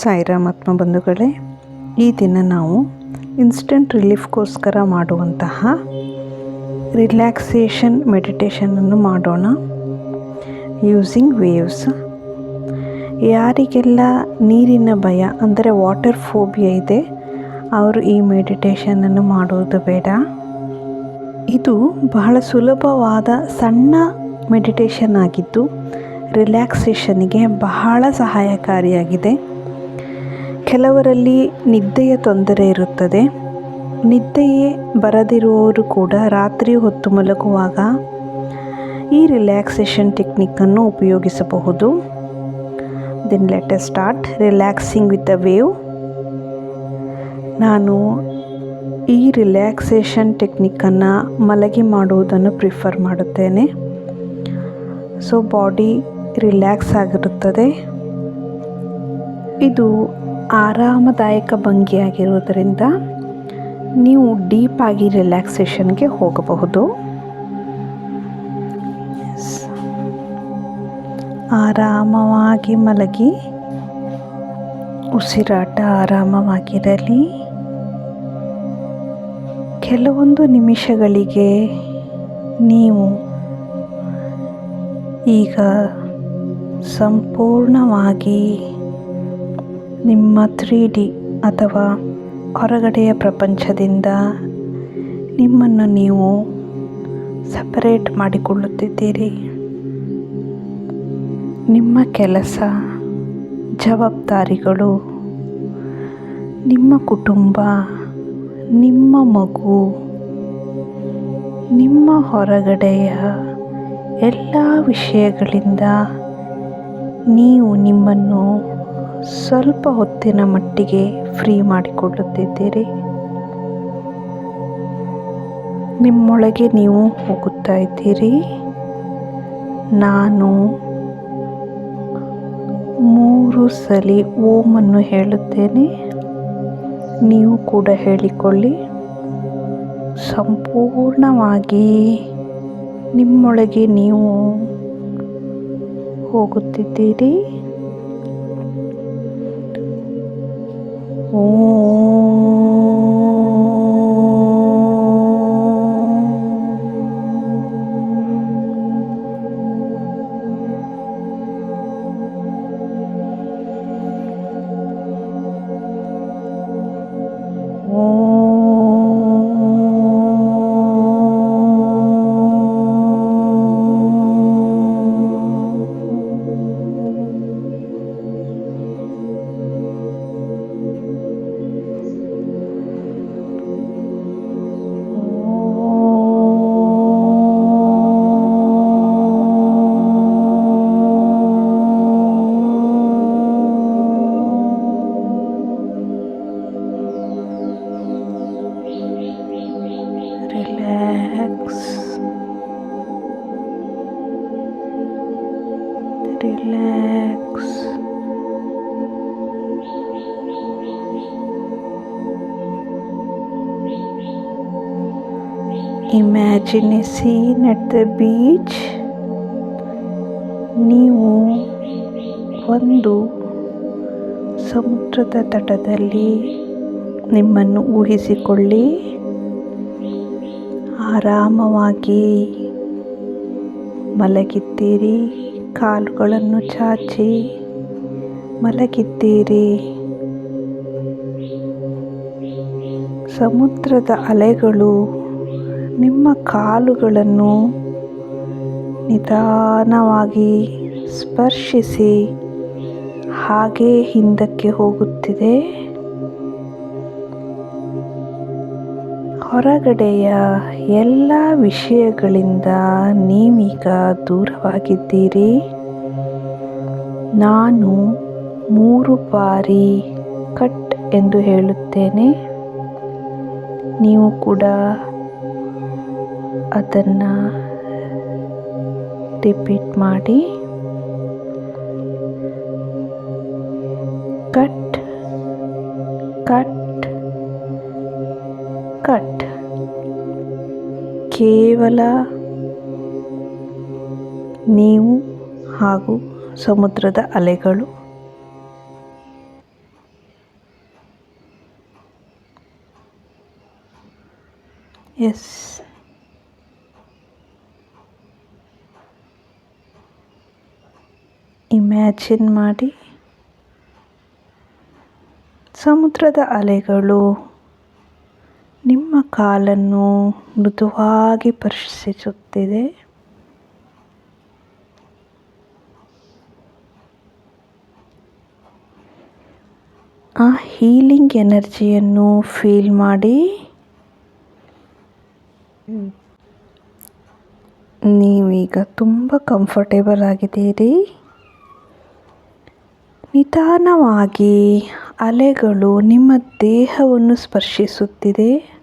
ಸಾಯಿರಾಮ್ ಆತ್ಮ ಬಂಧುಗಳೇ, ಈ ದಿನ ನಾವು ಇನ್ಸ್ಟೆಂಟ್ ರಿಲೀಫ್ಗೋಸ್ಕರ ಮಾಡುವಂತಹ ರಿಲ್ಯಾಕ್ಸೇಷನ್ ಮೆಡಿಟೇಷನನ್ನು ಮಾಡೋಣ. ಯೂಸಿಂಗ್ ವೇವ್ಸ್ ಯಾರಿಗೆಲ್ಲ ನೀರಿನ ಭಯ, ಅಂದರೆ ವಾಟರ್ ಫೋಬಿಯಾ ಇದೆ, ಅವರು ಈ ಮೆಡಿಟೇಷನನ್ನು ಮಾಡೋದು ಬೇಡ. ಇದು ಬಹಳ ಸುಲಭವಾದ ಸಣ್ಣ ಮೆಡಿಟೇಷನ್ ಆಗಿದ್ದು ರಿಲ್ಯಾಕ್ಸೇಷನ್ಗೆ ಬಹಳ ಸಹಾಯಕಾರಿಯಾಗಿದೆ. ಕೆಲವರಲ್ಲಿ ನಿದ್ದೆಯ ತೊಂದರೆ ಇರುತ್ತದೆ. ನಿದ್ದೆಯೇ ಬರದಿರುವವರು ಕೂಡ ರಾತ್ರಿ ಹೊತ್ತು ಮಲಗುವಾಗ ಈ ರಿಲ್ಯಾಕ್ಸೇಷನ್ ಟೆಕ್ನಿಕ್ಕನ್ನು ಉಪಯೋಗಿಸಬಹುದು. Then let start relaxing with a wave ನಾನು ಈ ರಿಲ್ಯಾಕ್ಸೇಷನ್ ಟೆಕ್ನಿಕ್ಕನ್ನು ಮಲಗಿ ಮಾಡುವುದನ್ನು ಪ್ರಿಫರ್ ಮಾಡುತ್ತೇನೆ. ಸೊ ಬಾಡಿ ರಿಲ್ಯಾಕ್ಸ್ ಆಗಿರುತ್ತದೆ. ಇದು ಆರಾಮದಾಯಕ ಭಂಗಿಯಾಗಿರುವುದರಿಂದ ನೀವು ಡೀಪಾಗಿ ರಿಲ್ಯಾಕ್ಸೇಷನ್ಗೆ ಹೋಗಬಹುದು. ಆರಾಮವಾಗಿ ಮಲಗಿ, ಉಸಿರಾಟ ಆರಾಮವಾಗಿರಲಿ. ಕೆಲವೊಂದು ನಿಮಿಷಗಳಿಗೆ ನೀವು ಈಗ ಸಂಪೂರ್ಣವಾಗಿ ನಿಮ್ಮ ತ್ರೀ ಡಿ ಅಥವಾ ಹೊರಗಡೆಯ ಪ್ರಪಂಚದಿಂದ ನಿಮ್ಮನ್ನು ನೀವು ಸಪರೇಟ್ ಮಾಡಿಕೊಳ್ಳುತ್ತಿದ್ದೀರಿ. ನಿಮ್ಮ ಕೆಲಸ, ಜವಾಬ್ದಾರಿಗಳು, ನಿಮ್ಮ ಕುಟುಂಬ, ನಿಮ್ಮ ಮಗು, ನಿಮ್ಮ ಹೊರಗಡೆಯ ಎಲ್ಲ ವಿಷಯಗಳಿಂದ ನೀವು ನಿಮ್ಮನ್ನು ಸ್ವಲ್ಪ ಹೊತ್ತಿನ ಮಟ್ಟಿಗೆ ಫ್ರೀ ಮಾಡಿಕೊಳ್ಳುತ್ತಿದ್ದೀರಿ. ನಿಮ್ಮೊಳಗೆ ನೀವು ಹೋಗುತ್ತಾ ಇದ್ದೀರಿ. ನಾನು ಮೂರು ಸಲ ಓಮನ್ನು ಹೇಳುತ್ತೇನೆ. ನೀವು ಕೂಡ ಹೇಳಿಕೊಳ್ಳಿ. ಸಂಪೂರ್ಣವಾಗಿ ನಿಮ್ಮೊಳಗೆ ನೀವು ಹೋಗುತ್ತಿದ್ದೀರಿ. Oh. Imagine a scene at beach ನೀವು ಒಂದು ಸಮುದ್ರದ ತಟದಲ್ಲಿ ನಿಮ್ಮನ್ನು ಊಹಿಸಿಕೊಳ್ಳಿ. ಆರಾಮವಾಗಿ ಮಲಗಿದ್ದೀರಿ, ಕಾಲುಗಳನ್ನು ಚಾಚಿ ಮಲಗಿದ್ದೀರಿ. ಸಮುದ್ರದ ಅಲೆಗಳು ನಿಮ್ಮ ಕಾಲುಗಳನ್ನು ನಿಧಾನವಾಗಿ ಸ್ಪರ್ಶಿಸಿ, ಹಾಗೇ ಹಿಂದಕ್ಕೆ ಹೋಗುತ್ತಿದೆ. ಹೊರಗಡೆಯ ಎಲ್ಲ ವಿಷಯಗಳಿಂದ ನೀವೀಗ ದೂರವಾಗಿದ್ದೀರಿ. ನಾನು ಮೂರು ಬಾರಿ ಕಟ್ ಎಂದು ಹೇಳುತ್ತೇನೆ. ನೀವು ಕೂಡ ಅದನ್ನು ರಿಪೀಟ್ ಮಾಡಿ. Cut cut cut. ಕೇವಲ ನೀವು ಹಾಗೂ ಸಮುದ್ರದ ಅಲೆಗಳು. ಎಸ್. ಇಮ್ಯಾಜಿನ್ ಮಾಡಿ ಸಮುದ್ರದ ಅಲೆಗಳು ನಿಮ್ಮ ಕಾಲನ್ನು ಮೃದುವಾಗಿ ಸ್ಪರ್ಶಿಸುತ್ತಿದೆ. ಆ ಹೀಲಿಂಗ್ ಎನರ್ಜಿಯನ್ನು ಫೀಲ್ ಮಾಡಿ. ನೀವೀಗ ತುಂಬ ಕಂಫರ್ಟೇಬಲ್ ಆಗಿದ್ದೀರಿ. ನಿಧಾನವಾಗಿ ಅಲೆಗಳು ನಿಮ್ಮ ದೇಹವನ್ನು ಸ್ಪರ್ಶಿಸುತ್ತಿದೆ.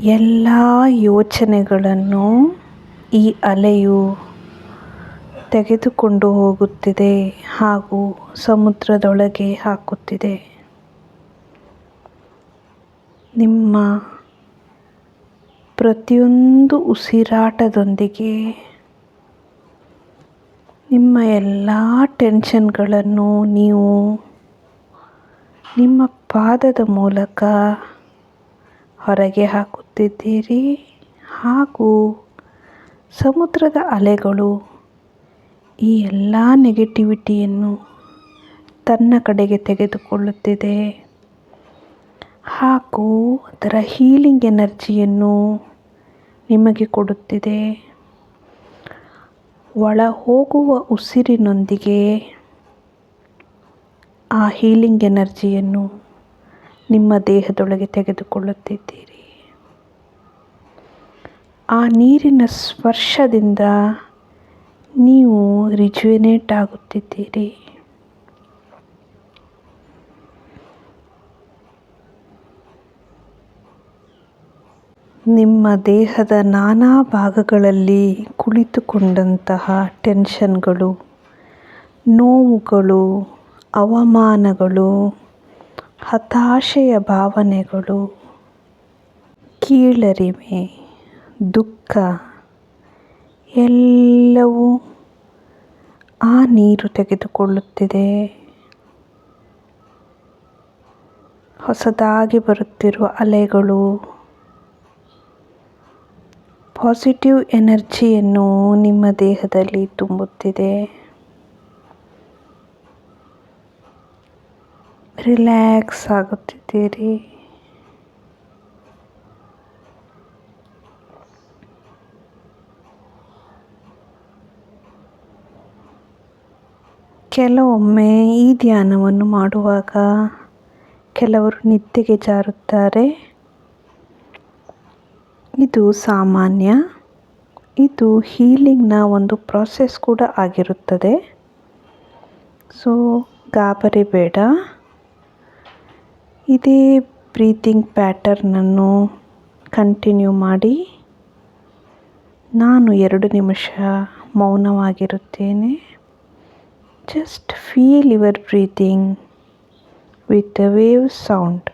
ಎಲ್ಲ ಯೋಚನೆಗಳನ್ನು ಈ ಅಲೆಯು ತೆಗೆದುಕೊಂಡು ಹೋಗುತ್ತಿದೆ ಹಾಗೂ ಸಮುದ್ರದೊಳಗೆ ಹಾಕುತ್ತಿದೆ. ನಿಮ್ಮ ಪ್ರತಿಯೊಂದು ಉಸಿರಾಟದೊಂದಿಗೆ ನಿಮ್ಮ ಎಲ್ಲ ಟೆನ್ಷನ್ಗಳನ್ನು ನೀವು ನಿಮ್ಮ ಪಾದದ ಮೂಲಕ ಹೊರಗೆ ಹಾಕುತ್ತಿದ್ದೀರಿ. ಹಾಗೂ ಸಮುದ್ರದ ಅಲೆಗಳು ಈ ಎಲ್ಲ ನೆಗೆಟಿವಿಟಿಯನ್ನು ತನ್ನ ಕಡೆಗೆ ತೆಗೆದುಕೊಳ್ಳುತ್ತಿದೆ. ಹಾಗೂ ಅದರ ಹೀಲಿಂಗ್ ಎನರ್ಜಿಯನ್ನು ನಿಮಗೆ ಕೊಡುತ್ತಿದೆ. ಒಳ ಹೋಗುವ ಉಸಿರಿನೊಂದಿಗೆ ಆ ಹೀಲಿಂಗ್ ಎನರ್ಜಿಯನ್ನು ನಿಮ್ಮ ದೇಹದೊಳಗೆ ತೆಗೆದುಕೊಳ್ಳುತ್ತಿದ್ದೀರಿ. ಆ ನೀರಿನ ಸ್ಪರ್ಶದಿಂದ ನೀವು ರಿಜುವಿನೇಟ್ ಆಗುತ್ತಿದ್ದೀರಿ. ನಿಮ್ಮ ದೇಹದ ನಾನಾ ಭಾಗಗಳಲ್ಲಿ ಕುಳಿತುಕೊಂಡಂತಹ ಟೆನ್ಷನ್ಗಳು, ನೋವುಗಳು, ಅವಮಾನಗಳು, ಹತಾಶೆಯ ಭಾವನೆಗಳು, ಕೀಳರಿಮೆ, ದುಃಖ, ಎಲ್ಲವೂ ಆ ನೀರು ತೆಗೆದುಕೊಳ್ಳುತ್ತಿದೆ. ಹೊಸದಾಗಿ ಬರುತ್ತಿರುವ ಅಲೆಗಳು ಪಾಸಿಟಿವ್ ಎನರ್ಜಿಯನ್ನು ನಿಮ್ಮ ದೇಹದಲ್ಲಿ ತುಂಬುತ್ತಿದೆ. ರಿಲ್ಯಾಕ್ಸ್ ಆಗುತ್ತಿದ್ದೀರಿ. ಕೆಲವೊಮ್ಮೆ ಈ ಧ್ಯಾನವನ್ನು ಮಾಡುವಾಗ ಕೆಲವರು ನಿದ್ದೆಗೆ ಜಾರುತ್ತಾರೆ. ಇದು ಸಾಮಾನ್ಯ, ಇದು ಹೀಲಿಂಗ್ನ ಒಂದು ಪ್ರಾಸೆಸ್ ಕೂಡ ಆಗಿರುತ್ತದೆ. ಸೊ ಗಾಬರಿ ಬೇಡ. ಇದೇ ಬ್ರೀತಿಂಗ್ ಪ್ಯಾಟರ್ನನ್ನು ಕಂಟಿನ್ಯೂ ಮಾಡಿ. ನಾನು ಎರಡು ನಿಮಿಷ ಮೌನವಾಗಿರುತ್ತೇನೆ. Just feel your breathing with the wave sound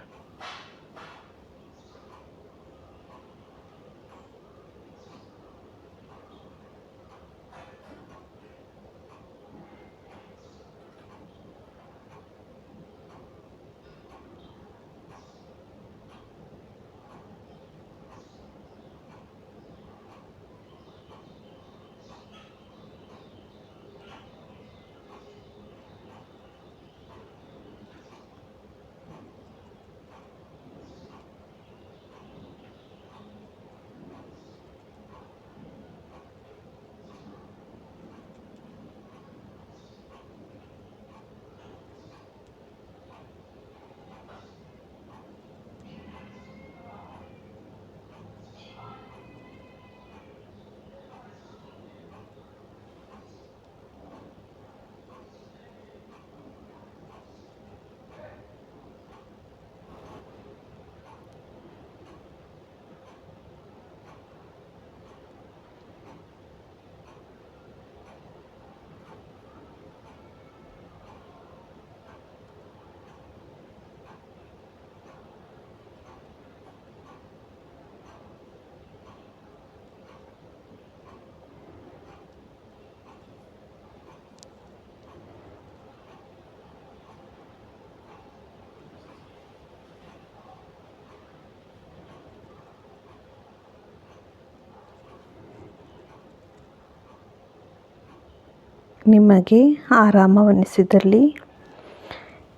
ನಿಮಗೆ ಆರಾಮವೆನಿಸಿದಲ್ಲಿ,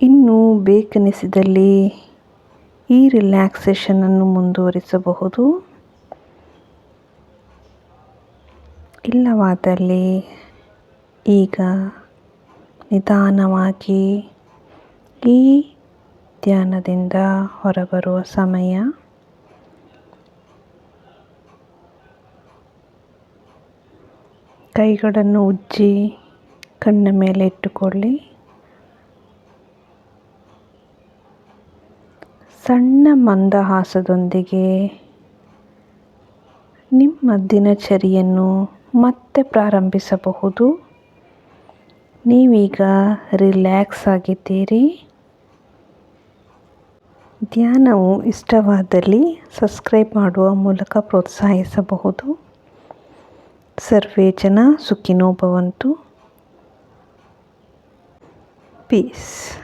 ಇನ್ನೂ ಬೇಕೆನಿಸಿದಲ್ಲಿ ಈ ರಿಲ್ಯಾಕ್ಸೇಷನನ್ನು ಮುಂದುವರಿಸಬಹುದು. ಇಲ್ಲವಾದಲ್ಲಿ ಈಗ ನಿಧಾನವಾಗಿ ಈ ಧ್ಯಾನದಿಂದ ಹೊರಬರುವ ಸಮಯ. ಕೈಗಳನ್ನು ಉಜ್ಜಿ ಕಣ್ಣ ಮೇಲೆ ಇಟ್ಟುಕೊಳ್ಳಿ. ಸಣ್ಣ ಮಂದಹಾಸದೊಂದಿಗೆ ನಿಮ್ಮ ದಿನಚರಿಯನ್ನು ಮತ್ತೆ ಪ್ರಾರಂಭಿಸಬಹುದು. ನೀವೀಗ ರಿಲ್ಯಾಕ್ಸ್ ಆಗಿದ್ದೀರಿ. ಧ್ಯಾನವು ಇಷ್ಟವಾದಲ್ಲಿ ಸಬ್ಸ್ಕ್ರೈಬ್ ಮಾಡುವ ಮೂಲಕ ಪ್ರೋತ್ಸಾಹಿಸಬಹುದು. ಸರ್ವೇ ಜನ ಸುಖಿನೋ ಭವಂತು Peace.